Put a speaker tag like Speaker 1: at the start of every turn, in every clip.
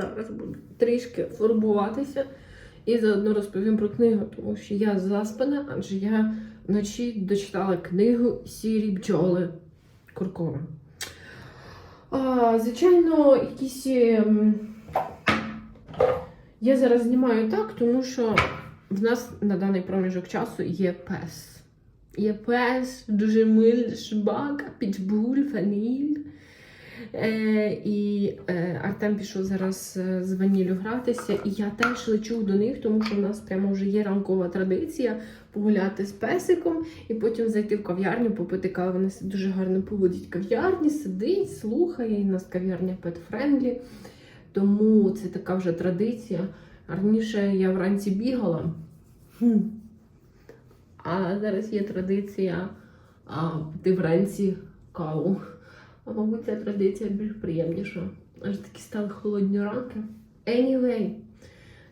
Speaker 1: зараз буду трішки фарбуватися і заодно розповім про книгу, тому що я заспана, адже я вночі дочитала книгу Сірі бджоли Куркова. А, звичайно, якісь. ем, Я зараз знімаю так, тому що в нас на даний проміжок часу є пес. Є пес, дуже милий собака, підбуль, фаніль. Е, і е, Артем пішов зараз е, з ванілю гратися, і я теж лечу до них, тому що в нас прямо вже є ранкова традиція погуляти з песиком і потім зайти в кав'ярню, попити каву. Вона с- дуже гарно поводить в кав'ярні, сидить, слухає. І в нас кав'ярня pet-friendly. Тому це така вже традиція. Раніше я вранці бігала. А зараз є традиція пити вранці каву. А мабуть, ця традиція більш приємніша. Аж такі стали холодні ранки. Anyway,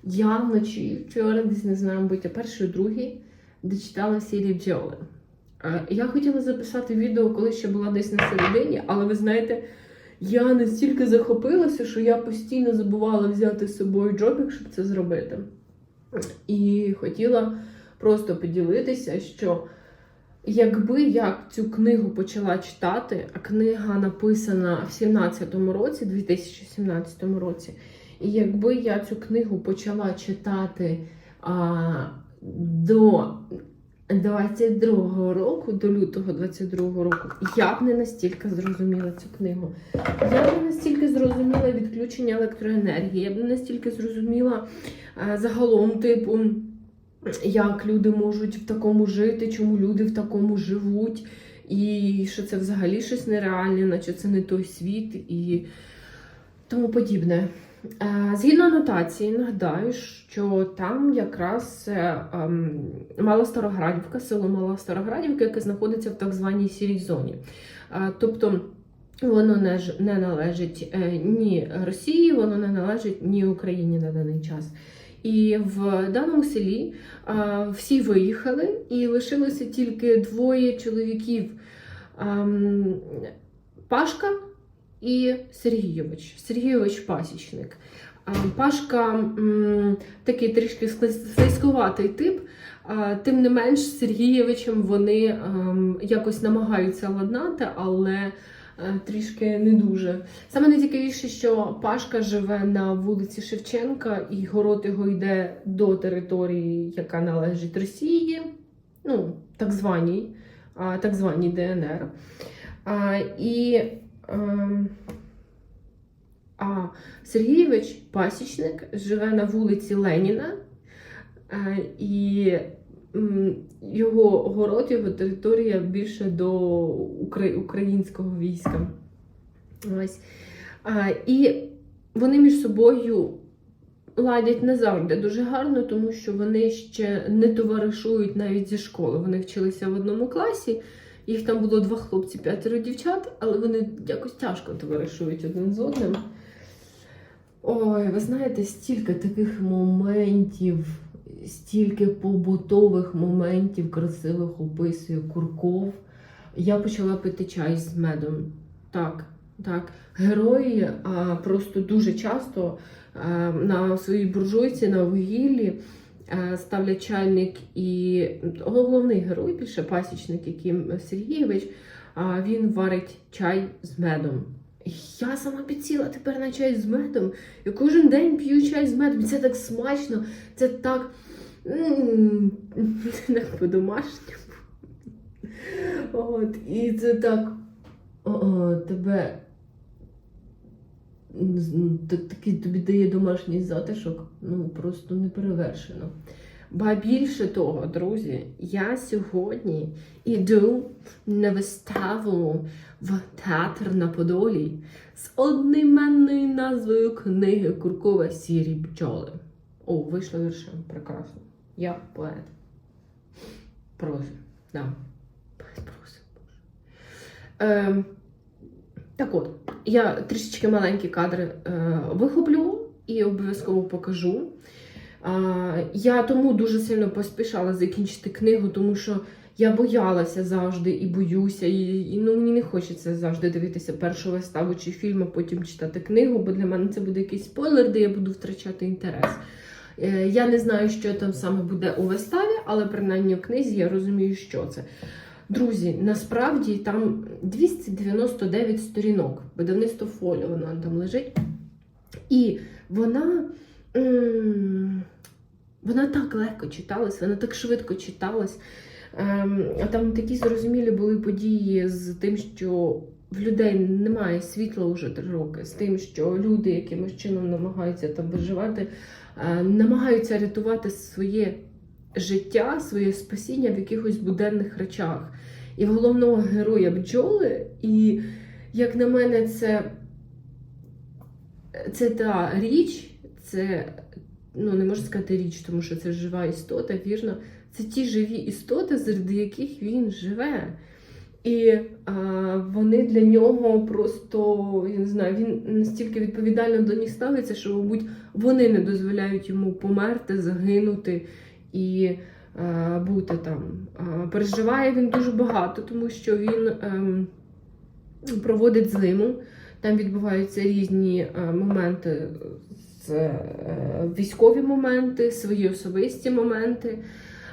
Speaker 1: я вночі вчора десь не знаю, мабуть, о першій, другій, де читала Сірі Бджоли. Я хотіла записати відео, коли ще була десь на середині, але ви знаєте, я настільки захопилася, що я постійно забувала взяти з собою джобік, щоб це зробити. І хотіла просто поділитися, що якби я цю книгу почала читати, а книга написана в 17-му році, 2017 році, і якби я цю книгу почала читати а, до 22-го року, до лютого 22-го року, я б не настільки зрозуміла цю книгу. Я б не настільки зрозуміла відключення електроенергії, я б не настільки зрозуміла а, загалом, типу, як люди можуть в такому жити, чому люди в такому живуть, і що це взагалі щось нереальне, наче це не той світ і тому подібне. Е, Згідно анотації, нагадаю, що там якраз е, ем, Мала Староградівка, село Мала Староградівка, яке знаходиться в так званій сірій зоні. Е, Тобто воно не, належить ні Росії, воно не належить ні Україні на даний час. І в даному селі всі виїхали, і лишилося тільки двоє чоловіків: Пашка і Сергійович. Сергійович пасічник. Пашка такий трішки слизькуватий тип. Тим не менш, з Сергійовичем вони якось намагаються ладнати, але трішки не дуже. Саме найцікавіше, що Пашка живе на вулиці Шевченка, і город його йде до території, яка належить Росії, ну, так званій, так званій ДНР. А, і ем, а, Сергійович, пасічник, живе на вулиці Леніна, е, і його город, його територія більше до українського війська. Ось. А, і вони між собою ладять не завжди дуже гарно, тому що вони ще не товаришують навіть зі школи. Вони вчилися в одному класі, їх там було два хлопці, п'ятеро дівчат, але вони якось тяжко товаришують один з одним. Ой, ви знаєте, стільки таких моментів, стільки побутових моментів красивих описує Курков. Я почала пити чай з медом. Так, так. Герої а, просто дуже часто а, на своїй буржуйці, на вугіллі а, ставлять чайник і головний герой, більше пасічник, яким Сергійович, а, він варить чай з медом. Я сама підсіла тепер на чай з медом. Я кожен день п'ю чай з медом. Це так смачно, це так, так по-домашньому. От, і це так о, тебе такий тобі дає домашній затишок, ну просто неперевершено. Ба більше того, друзі, я сьогодні іду на виставу в театр на Подолі з одноіменною назвою книги Куркова Сірі бджоли. О, вийшло віршем. Прекрасно. Я поет. Прози. Да. Ем, так от, я трішечки маленькі кадри е, вихоплю і обов'язково покажу. А, я тому дуже сильно поспішала закінчити книгу, тому що Я боялася завжди і боюся, і, і ну, мені не хочеться завжди дивитися першу виставу чи фільм, а потім читати книгу, бо для мене це буде якийсь спойлер, де я буду втрачати інтерес. Е, Я не знаю, що там саме буде у виставі, але принаймні в книзі я розумію, що це. Друзі, насправді там 299 сторінок, видавництво фоліо, вона там лежить. І вона, вона так легко читалась, вона так швидко читалась. Ем, там такі зрозумілі були події з тим, що в людей немає світла вже три роки, з тим, що люди якимось чином намагаються там виживати, намагаються рятувати своє життя, своє спасіння в якихось буденних речах. І в головного героя бджоли, і як на мене, це, це та річ, це ну не можу сказати річ, тому що це жива істота, вірно. Це ті живі істоти, серед яких він живе. І а, вони для нього просто, я не знаю, він настільки відповідально до них ставиться, що, мабуть, вони не дозволяють йому померти, загинути і а, бути там. А, переживає він дуже багато, тому що він ем, проводить зиму. Там відбуваються різні е, моменти, з, е, військові моменти, свої особисті моменти.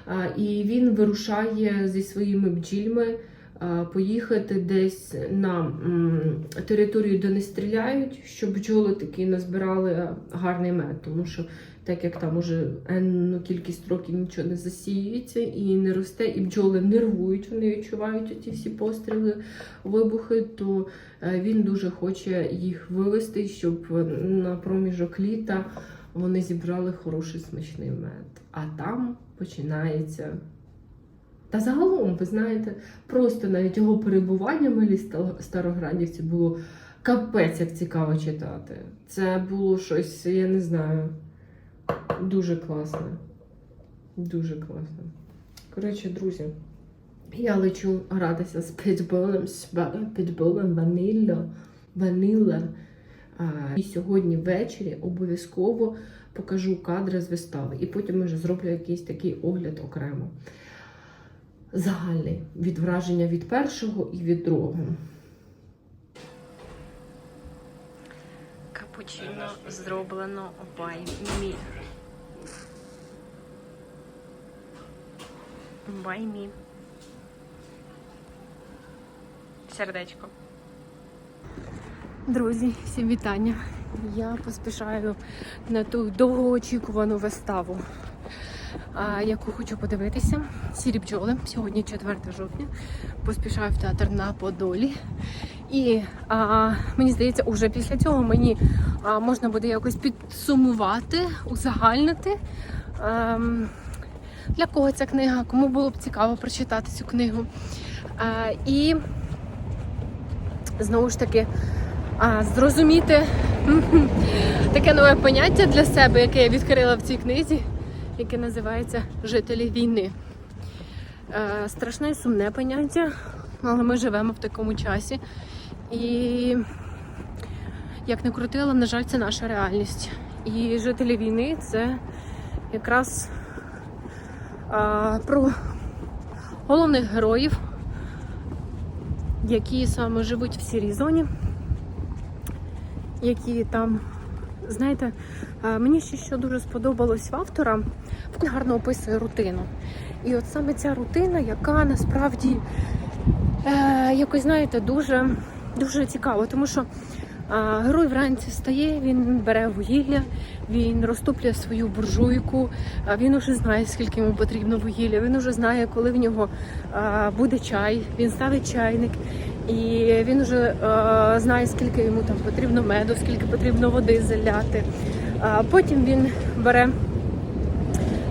Speaker 1: А, І він вирушає зі своїми бджільми а, поїхати десь на територію, де не стріляють, щоб бджоли таки назбирали гарний мед, тому що так як там уже енну кількість років нічого не засіюється і не росте, і бджоли нервують, вони відчувають ті всі постріли, вибухи, то е, він дуже хоче їх вивести, щоб на проміжок літа вони зібрали хороший смачний мед. А там починається. Та загалом, ви знаєте, просто навіть його перебування в милі Староградівці було капець як цікаво читати. Це було щось, я не знаю, дуже класне. Дуже класно. Коротше, друзі, я лечу гратися з питболем, з ба- ванілля, ванілля. І сьогодні ввечері обов'язково покажу кадри з вистави. І потім вже зроблю якийсь такий огляд окремо. Загальний від враження від першого і від другого. Капучино зроблено. By me. Сердечко. Друзі, всім вітання. Я поспішаю на ту довгоочікувану виставу, яку хочу подивитися. Сірі бджоли. Сьогодні 4 жовтня. Поспішаю в театр на Подолі. І а, мені здається, уже після цього мені а, можна буде якось підсумувати, узагальнити. ем, для кого ця книга, кому було б цікаво прочитати цю книгу. А, і знову ж таки а, зрозуміти таке нове поняття для себе, яке я відкрила в цій книзі, яке називається Жителі війни. Е, страшне і сумне поняття, але ми живемо в такому часі. І як не крутила, на жаль, це наша реальність. І жителі війни це якраз а, про головних героїв, які саме живуть в сірій зоні, які там, знаєте, мені ще що дуже сподобалось автора, він гарно описує рутину. І от саме ця рутина, яка насправді е, якось, знаєте, дуже, дуже цікава, тому що а, герой вранці встає, він бере вугілля, він розтоплює свою буржуйку, він уже знає, скільки йому потрібно вугілля, він уже знає, коли в нього а, буде чай, він ставить чайник, і він вже а, знає, скільки йому там потрібно меду, скільки потрібно води заляти. А, потім він бере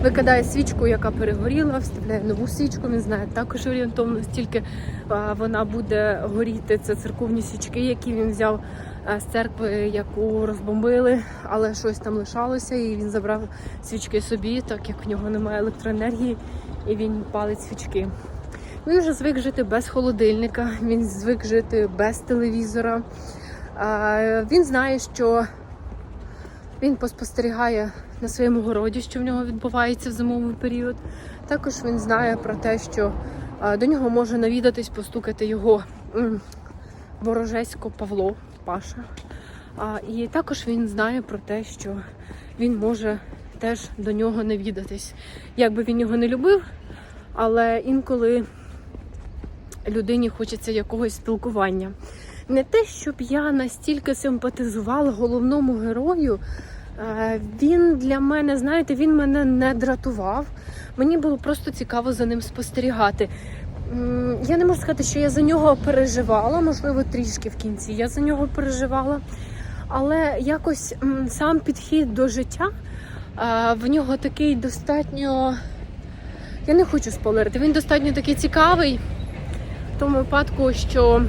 Speaker 1: викидає свічку, яка перегоріла, вставляє нову свічку. Він знає також орієнтовно, стільки вона буде горіти. Це церковні свічки, які він взяв з церкви, яку розбомбили, але щось там лишалося, і він забрав свічки собі, так як в нього немає електроенергії, і він палить свічки. Він вже звик жити без холодильника, він звик жити без телевізора. Він знає, що він поспостерігає на своєму городі, що в нього відбувається в зимовий період. Також він знає про те, що До нього може навідатись, постукати його ворожесько Павло Паша. І також він знає про те, що він може теж до нього навідатись. Як би він його не любив, але інколи людині хочеться якогось спілкування. Не те, щоб я настільки симпатизувала головному герою. Е, Він для мене, знаєте, він мене не дратував. Мені було просто цікаво за ним спостерігати. Я не можу сказати, що я за нього переживала, можливо, трішки в кінці я за нього переживала. Але якось сам підхід до життя е, в нього такий достатньо. Я не хочу спойлерити, він достатньо такий цікавий в тому випадку, що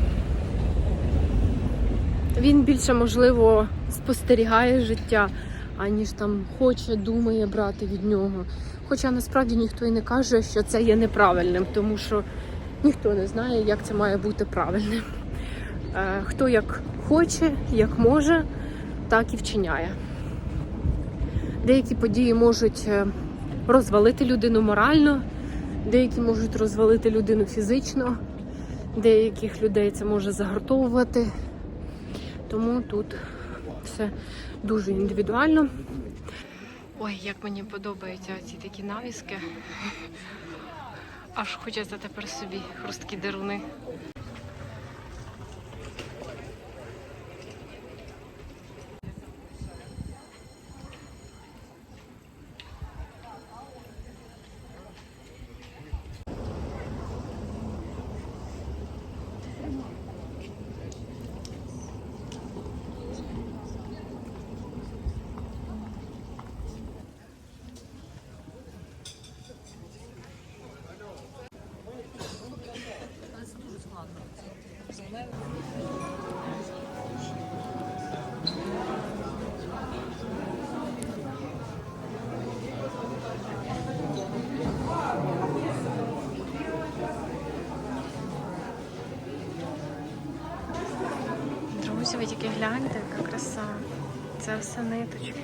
Speaker 1: він більше, можливо, спостерігає життя, аніж там хоче, думає брати від нього. Хоча насправді ніхто і не каже, що це є неправильним, тому що ніхто не знає, як це має бути правильним. Е, Хто як хоче, як може, так і вчиняє. Деякі події можуть е, розвалити людину морально, деякі можуть розвалити людину фізично, деяких людей це може загартовувати. Тому тут все дуже індивідуально. Ой, як мені подобаються ці такі навіски. Аж хочеться тепер собі хрусткі деруни. Друзі, ви тільки гляньте, яка краса. Це все ниточки.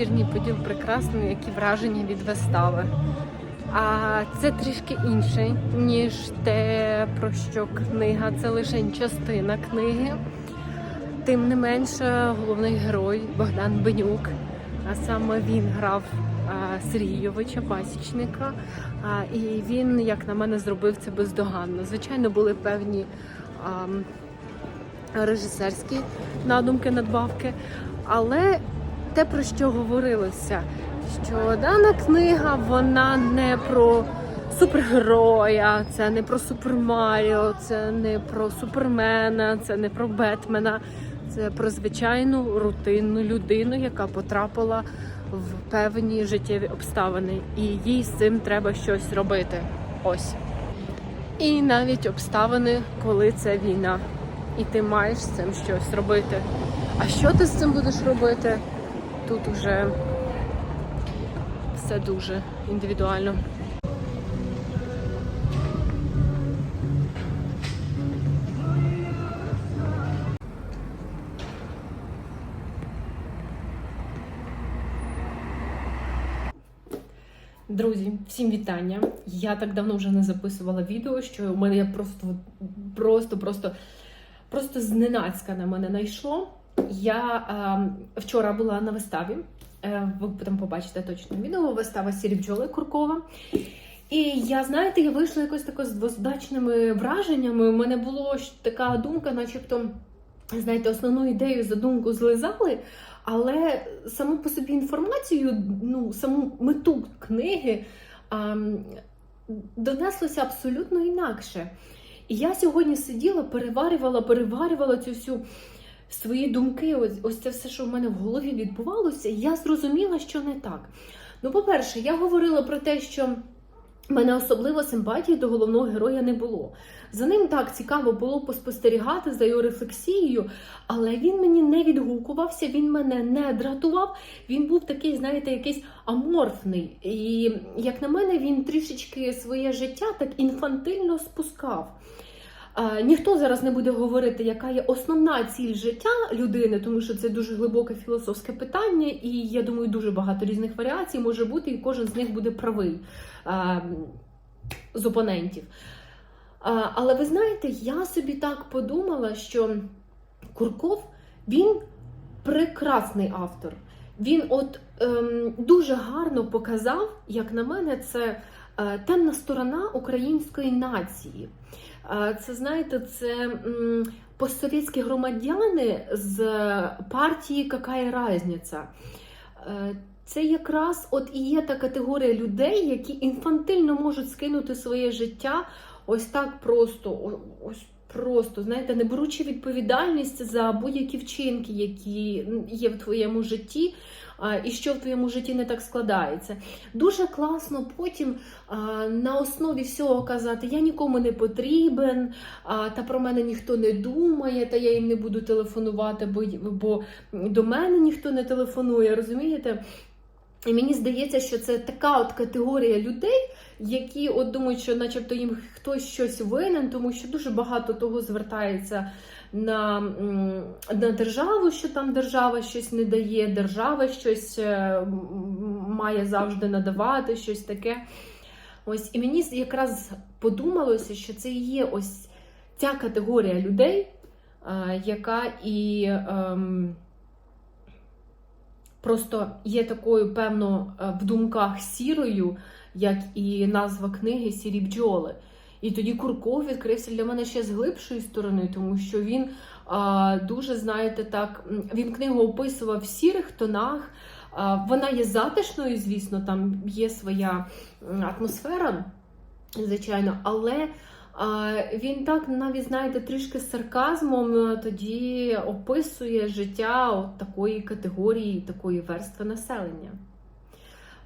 Speaker 1: Вечірній поділ прекрасний, які враження від вистави. А це трішки інше, ніж те, про що книга. Це лише частина книги. Тим не менше, головний герой Богдан Бенюк, а саме він грав а, Сергійовича, пасічника. І він, як на мене, зробив це бездоганно. Звичайно, були певні режисерські надумки, надбавки, але те, про що говорилося, що дана книга вона не про супергероя, це не про Супер Маріо, це не про Супермена, це не про Бетмена. Це про звичайну рутинну людину, яка потрапила в певні життєві обставини, і їй з цим треба щось робити. Ось. І навіть обставини, коли це війна, і ти маєш з цим щось робити. А що ти з цим будеш робити? Тут уже все дуже індивідуально. Друзі, всім вітання. Я так давно вже не записувала відео, що у мене я просто, просто, просто, просто зненацька на мене найшло. Я е, вчора була на виставі. Е, ви потім побачите точно відео. Вистава Сірі бджоли Куркова. І я, знаєте, я вийшла якось тако з двозначними враженнями. У мене була така думка, начебто, знаєте, основну ідею задумку злизали, але саму по собі інформацію, ну, саму мету книги ам, донеслося абсолютно інакше. І я сьогодні сиділа, переварювала, переварювала цю всю свої думки, ось, ось це все, що в мене в голові відбувалося, я зрозуміла, що не так. Ну, по-перше, я говорила про те, що мене особливо симпатії до головного героя не було. За ним так цікаво було поспостерігати за його рефлексією, але він мені не відгукувався, він мене не дратував. Він був такий, знаєте, якийсь аморфний. І, як на мене, він трішечки своє життя так інфантильно спускав. Ніхто зараз не буде говорити, яка є основна ціль життя людини, тому що це дуже глибоке філософське питання, і я думаю, дуже багато різних варіацій може бути, і кожен з них буде правий з опонентів. Але ви знаєте, я собі так подумала, що Курков він прекрасний автор. Він от ем, дуже гарно показав, як на мене, це темна сторона української нації. Е, Це знаєте, це постсовєтські громадяни з партії «Какая разниця?». Е, Це якраз от і є та категорія людей, які інфантильно можуть скинути своє життя ось так просто, ось просто, знаєте, не беручи відповідальність за будь-які вчинки, які є в твоєму житті, і що в твоєму житті не так складається. Дуже класно потім на основі всього казати, я нікому не потрібен, та про мене ніхто не думає, та я їм не буду телефонувати, бо, до мене ніхто не телефонує, розумієте? І мені здається, що це така от категорія людей, які от думають, що начебто їм хтось щось винен, тому що дуже багато того звертається на, на державу, що там держава щось не дає, держава щось е, має завжди надавати, щось таке. Ось, і мені якраз подумалося, що це є ось ця категорія людей, е, яка і. ем, Просто є такою, певно, е, в думках сірою, як і назва книги Сірі бджоли. І тоді Курков відкрився для мене ще з глибшої сторони, тому що він а, дуже, знаєте, так, він книгу описував в сірих тонах. А, вона є затишною, звісно, там є своя атмосфера, звичайно, але він так навіть, знаєте, трішки сарказмом е, тоді описує життя от такої категорії, такої верстви населення.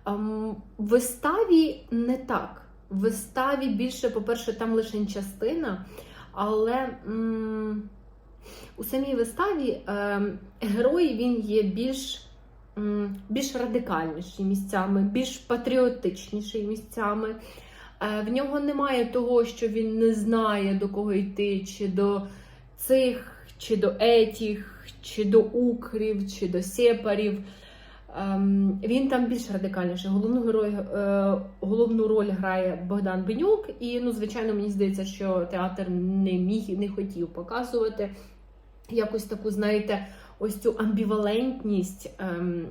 Speaker 1: В виставі не так. В виставі більше, по-перше, там лише частина, але м, у самій виставі ем, герой він є більш, більш радикальніший місцями, більш патріотичніший місцями. Е, В нього немає того, що він не знає до кого йти, чи до цих, чи до етіх, чи до укрів, чи до сепарів. Ем, Він там більш радикальніший. Головну, герой, е, головну роль грає Богдан Бенюк, і ну, звичайно, мені здається, що театр не міг і не хотів показувати якось таку, знаєте, ось цю амбівалентність, ем,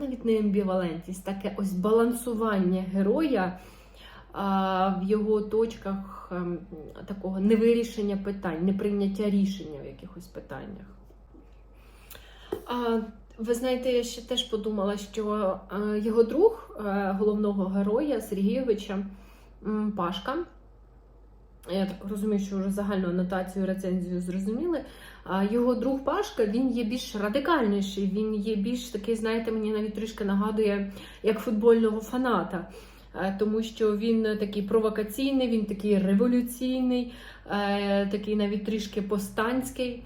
Speaker 1: навіть не амбівалентність, таке ось балансування героя в його точках ем, такого невирішення питань, неприйняття рішення в якихось питаннях. Ви знаєте, я ще теж подумала, що е, його друг е, головного героя Сергійовича Пашка. Я так розумію, що вже загальну анотацію, рецензію зрозуміли. Його друг Пашка він є більш радикальніший, він є більш такий, знаєте, мені навіть трішки нагадує як футбольного фаната. Е, Тому що він такий провокаційний, він такий революційний, е, такий навіть трішки повстанський.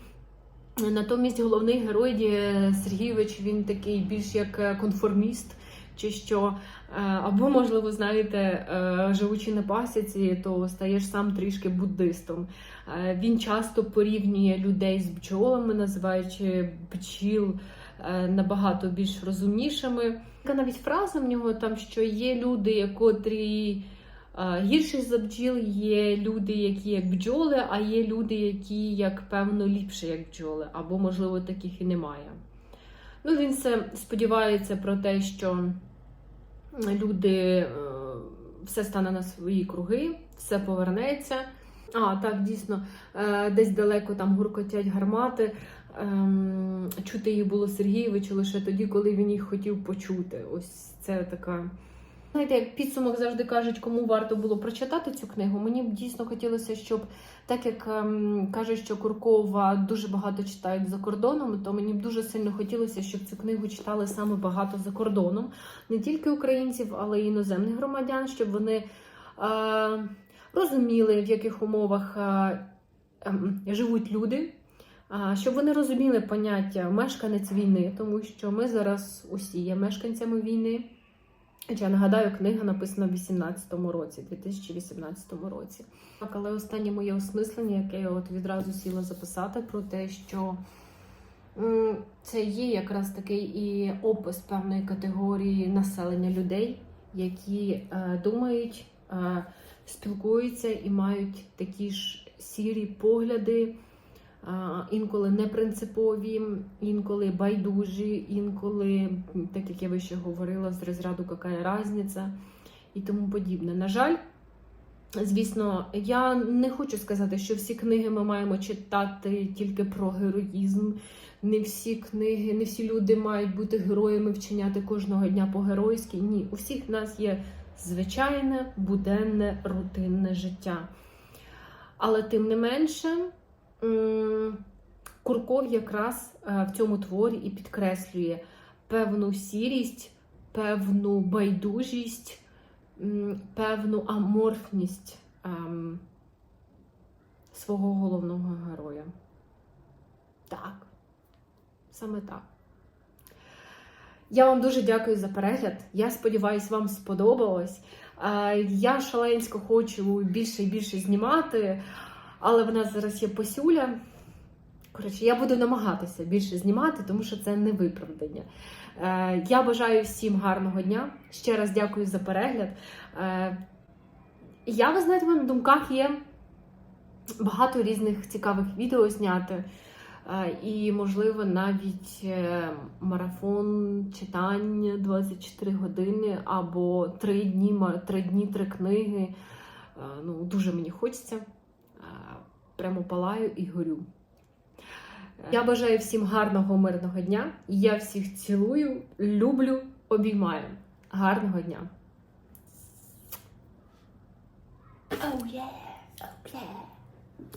Speaker 1: Натомість головний герой е, Сергійович він такий більш як е, конформіст, чи що, Е, або, можливо, знаєте, е, живучи на пасіці, то стаєш сам трішки буддистом. Е, Він часто порівнює людей з бджолами, називаючи бджіл е, набагато більш розумнішими. Така навіть фраза в нього там, що є люди, котрі е, гірші за бджіл, є люди, які як бджоли, а є люди, які, як певно, ліпше, як бджоли, або, можливо, таких і немає. Ну, він все сподівається про те, що люди е, все стане на свої круги, все повернеться. А, так, дійсно, е, десь далеко там гуркотять гармати. Ем, чути їх було Сергійовичу лише тоді, коли він їх хотів почути. Ось це така. Знаєте, як підсумок завжди кажуть, кому варто було прочитати цю книгу. Мені б дійсно хотілося, щоб так як ем, кажуть, що Куркова дуже багато читають за кордоном, то мені б дуже сильно хотілося, щоб цю книгу читали саме багато за кордоном, не тільки українців, але й іноземних громадян, щоб вони е, розуміли, в яких умовах е, ем, живуть люди. Щоб вони розуміли поняття мешканець війни, тому що ми зараз усі є мешканцями війни. Я нагадаю, книга написана в 18-му році, 2018 році. Але останнє моє осмислення, яке я от відразу сіла записати, про те, що це є якраз такий і опис певної категорії населення людей, які е, думають, е, спілкуються і мають такі ж сірі погляди, інколи непринципові, інколи байдужі, інколи, так як я вище говорила, з розряду яка різниця і тому подібне. На жаль, звісно, я не хочу сказати, що всі книги ми маємо читати тільки про героїзм. Не всі книги, не всі люди мають бути героями, вчиняти кожного дня по-геройськи. Ні, у всіх нас є звичайне, буденне, рутинне життя. Але тим не менше, Курков якраз е, в цьому творі і підкреслює певну сірість, певну байдужість, певну аморфність ем, свого головного героя. Так, саме так. Я вам дуже дякую за перегляд. Я сподіваюся, вам сподобалось. Е, Я шаленсько хочу більше і більше знімати, але в нас зараз є посюля. Коротше, я буду намагатися більше знімати, тому що це не виправдання. Е, Я бажаю всім гарного дня. Ще раз дякую за перегляд. Е, Я, ви знаєте, в мене на думках є багато різних цікавих відео зняти. Е, І, можливо, навіть е, марафон читання 24 години або 3 дні, 3 дні, 3 книги. Е, Ну, дуже мені хочеться. Е, Прямо палаю і горю. Я бажаю всім гарного мирного дня. Я всіх цілую, люблю, обіймаю. Гарного дня. Oh, yeah.